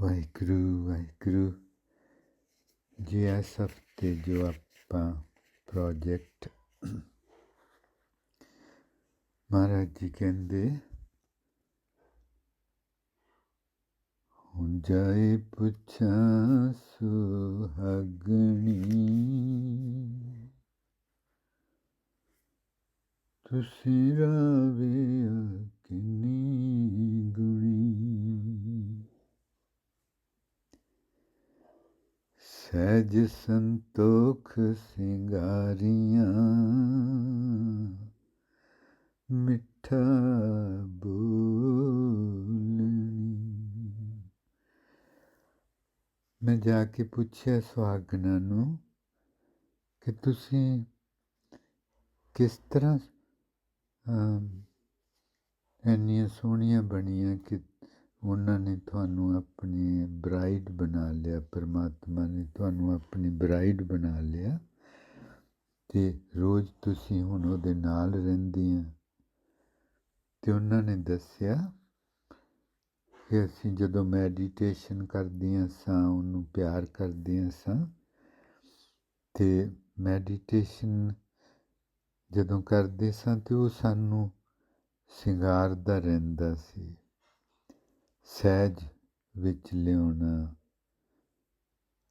ਵਾਹਿਗੁਰੂ ਵਾਹਿਗੁਰੂ। ਜੀ ਇਸ ਹਫ਼ਤੇ ਜੋ ਆਪਾਂ ਪ੍ਰੋਜੈਕਟ ਮਹਾਰਾਜ ਜੀ ਕਹਿੰਦੇ, ਹੁਣ ਜਾਏ ਪੁੱਛਾਂ ਸੁਹਾਗਣੀ, ਤੁਸੀਂ ਰਾਵੇ ਕਿੰਨੀ ਗੁਣੀ ਸਹਿਜ ਸੰਤੋਖ ਸਿੰਗਾਰੀਆਂ। ਮਿੱਠਾ ਬੋਲਣੀ। ਮੈਂ ਜਾ ਕੇ ਪੁੱਛਿਆ ਸੁਹਾਗਣਾ ਨੂੰ ਕਿ ਤੁਸੀਂ ਕਿਸ ਤਰ੍ਹਾਂ ਇੰਨੀਆਂ ਸੋਹਣੀਆਂ ਬਣੀਆਂ ਕਿ ਉਹਨਾਂ ਨੇ ਤੁਹਾਨੂੰ ਆਪਣੀ ਬ੍ਰਾਈਡ ਬਣਾ ਲਿਆ, ਪਰਮਾਤਮਾ ਨੇ ਤੁਹਾਨੂੰ ਆਪਣੀ ਬ੍ਰਾਈਡ ਬਣਾ ਲਿਆ ਤੇ ਰੋਜ਼ ਤੁਸੀਂ ਹੁਣ ਉਹਦੇ ਨਾਲ ਰਹਿੰਦੇ ਰਹਿੰਦੀਆਂ ਤੇ ਉਹਨਾਂ ਨੇ ਦੱਸਿਆ ਕਿ ਅਸੀਂ ਜਦੋਂ ਮੈਡੀਟੇਸ਼ਨ ਕਰਦੀਆਂ ਸਾਂ ਉਹਨੂੰ ਪਿਆਰ ਕਰਦੀਆਂ ਸਾਂ ਤੇ ਮੈਡੀਟੇਸ਼ਨ ਜਦੋਂ ਕਰਦੇ ਸਾਂ ਤੇ ਉਹ ਸਾਨੂੰ ਸ਼ਿੰਗਾਰਦਾ ਰਹਿੰਦਾ ਸੀ। ਸਹਿਜ ਵਿੱਚ ਲਿਆਉਣਾ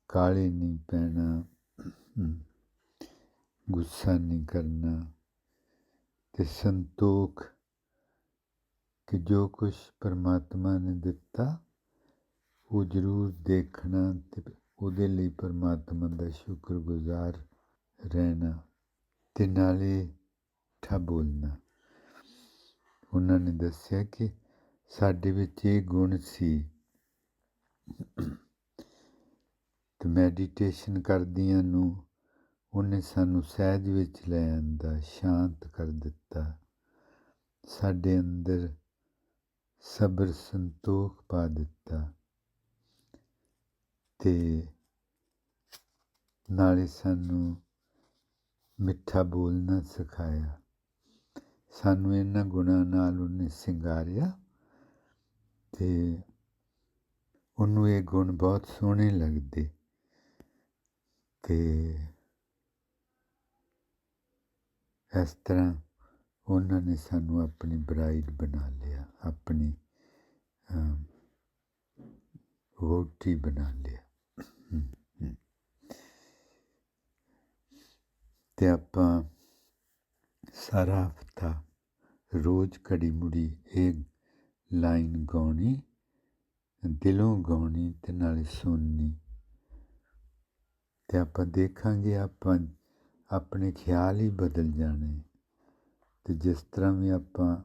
ਕਾਲੇ ਨਹੀਂ ਪੈਣਾ, ਗੁੱਸਾ ਨਹੀਂ ਕਰਨਾ ਤੇ ਸੰਤੋਖ ਕਿ ਜੋ ਕੁਝ ਪਰਮਾਤਮਾ ਨੇ ਦਿੱਤਾ, ਉਹ ਜ਼ਰੂਰ ਦੇਖਣਾ ਤੇ ਉਹਦੇ ਲਈ ਪਰਮਾਤਮਾ ਦਾ ਸ਼ੁਕਰਗੁਜ਼ਾਰ ਰਹਿਣਾ ਤੇ ਨਾਲੇ ਠਾ ਬੋਲਣਾ। ਉਹਨਾਂ ਨੇ ਦੱਸਿਆ ਕਿ ਸਾਡੇ ਵਿੱਚ ਇਹ ਗੁਣ ਸੀ ਤੇ ਮੈਡੀਟੇਸ਼ਨ ਕਰਦਿਆਂ ਨੂੰ ਉਹਨੇ ਸਾਨੂੰ ਸਹਿਜ ਵਿੱਚ ਲੈ ਆਂਦਾ, ਸ਼ਾਂਤ ਕਰ ਦਿੱਤਾ। ਸਾਡੇ ਅੰਦਰ ਸਬਰ ਸੰਤੋਖ ਪਾ ਦਿੱਤਾ ਤੇ ਨਾਲੇ ਸਾਨੂੰ ਮਿੱਠਾ ਬੋਲਣਾ ਸਿਖਾਇਆ। ਸਾਨੂੰ ਇਹਨਾਂ ਗੁਣਾਂ ਨਾਲ ਉਹਨੇ ਸਿੰਗਾਰਿਆ। ਤੇ ਉਹਨੂੰ ਇਹ ਗੁਣ ਬਹੁਤ ਸੋਹਣੇ ਲੱਗਦੇ ਅਤੇ ਇਸ ਤਰ੍ਹਾਂ ਉਹਨਾਂ ਨੇ ਸਾਨੂੰ ਆਪਣੀ ਬ੍ਰਾਈਡ ਬਣਾ ਲਿਆ ਆਪਣੀ ਅਮ, ਬਣਾ ਲਿਆ। ਹਮ, ਤੇ ਆਪਾਂ ਸਾਰਾ ਹਫਤਾ ਰੋਜ਼ ਘੜੀ ਮੁੜੀ ਇਹ ਲਾਈਨ ਗਾਉਣੀ ਦਿਲੋਂ ਗਾਉਣੀ ਤੇ ਨਾਲੇ ਸੁਣਨੀ। ਤੇ ਆਪਾਂ ਦੇਖਾਂਗੇ ਆਪਾਂ ਆਪਣੇ ਖਿਆਲ ਹੀ ਬਦਲ ਜਾਣੇ। ਤੇ ਜਿਸ ਤਰ੍ਹਾਂ ਵੀ ਆਪਾਂ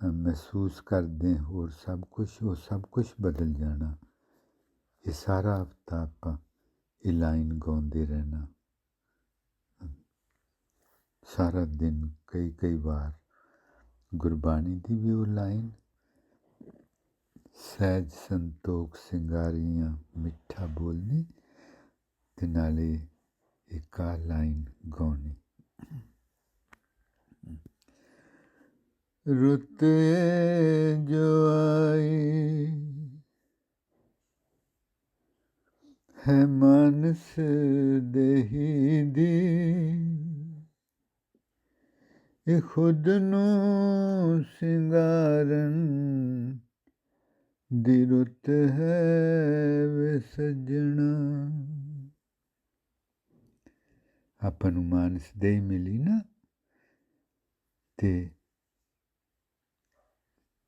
ਅ, ਮਹਿਸੂਸ ਕਰਦੇ ਹਾਂ ਹੋਰ ਸਭ ਕੁਝ ਉਹ ਸਭ ਕੁਝ ਬਦਲ ਜਾਣਾ। ਇਹ ਸਾਰਾ ਹਫਤਾ ਆਪਾਂ ਇਹ ਲਾਈਨ ਗਾਉਂਦੇ ਰਹਿਣਾ। ਸਾਰਾ ਦਿਨ ਕਈ ਕਈ ਵਾਰ ਗੁਰਬਾਣੀ ਦੀ ਵੀ ਉਹ ਲਾਈਨ ਸਹਿਜ ਸੰਤੋਖ ਸਿੰਗਾਰੀਆਂ ਮਿੱਠਾ ਬੋਲਣੀ ਤੇ ਨਾਲੇ ਇੱਕ ਆਹ ਲਾਈਨ ਗਾਉਣੀ ਰੁੱਤ ਏ ਜੋ ਆਈ ਹੈ ਮਨਸ ਦੇਹੀ ਦੀ ਇਹ ਖੁਦ ਨੂੰ ਸਿੰਗਾਰਨ ਦੀ ਰੁੱਤ ਹੈ ਵੇ ਸੱਜਣਾ। ਆਪਾਂ ਨੂੰ ਮਾਨਸ ਦੇ ਮਿਲੀ ਨਾ ਤੇ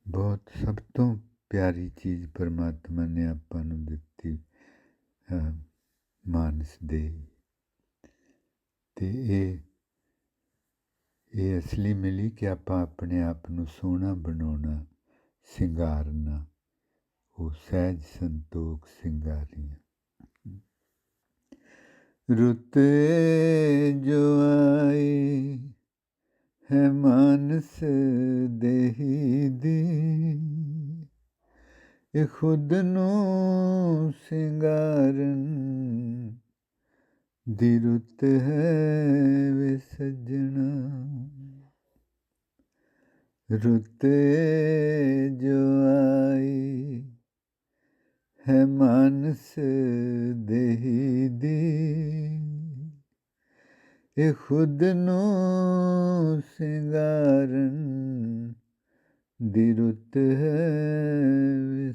ਬਹੁਤ ਸਭ ਤੋਂ ਪਿਆਰੀ ਚੀਜ਼ ਪਰਮਾਤਮਾ ਨੇ ਆਪਾਂ ਨੂੰ ਦਿੱਤੀ ਮਾਨਸ ਦੇ ਤੇ ਇਹ ਇਹ ਅਸਲੀ ਮਿਲੀ ਕਿ ਆਪਾਂ ਆਪਣੇ ਆਪ ਨੂੰ ਸੋਹਣਾ ਬਣਾਉਣਾ, ਸਿੰਗਾਰਨਾ। ਉਹ ਸਹਿਜ ਸੰਤੋਖ ਸਿੰਗਾਰੀਆਂ। ਰੁੱਤੇ ਜੋ ਆਏ ਹੈ ਮਾਨਸ ਦੇਹੀ ਦੀ, ਇਹ ਖੁਦ ਨੂੰ ਸਿੰਗਾਰਨ ਦੀ ਰੁੱਤ ਹੈ ਵੇ ਸੱਜਣਾ। ਰੁੱਤੇ ਜੋ ਆਈ ਹੈ ਮਾਨਸ ਦੇਹੀ ਦੀ। ਇਹ ਖੁਦ ਨੂੰ ਸਿੰਗਾਰਨ ਦੀ ਰੁੱਤ ਹੈ ਵੇ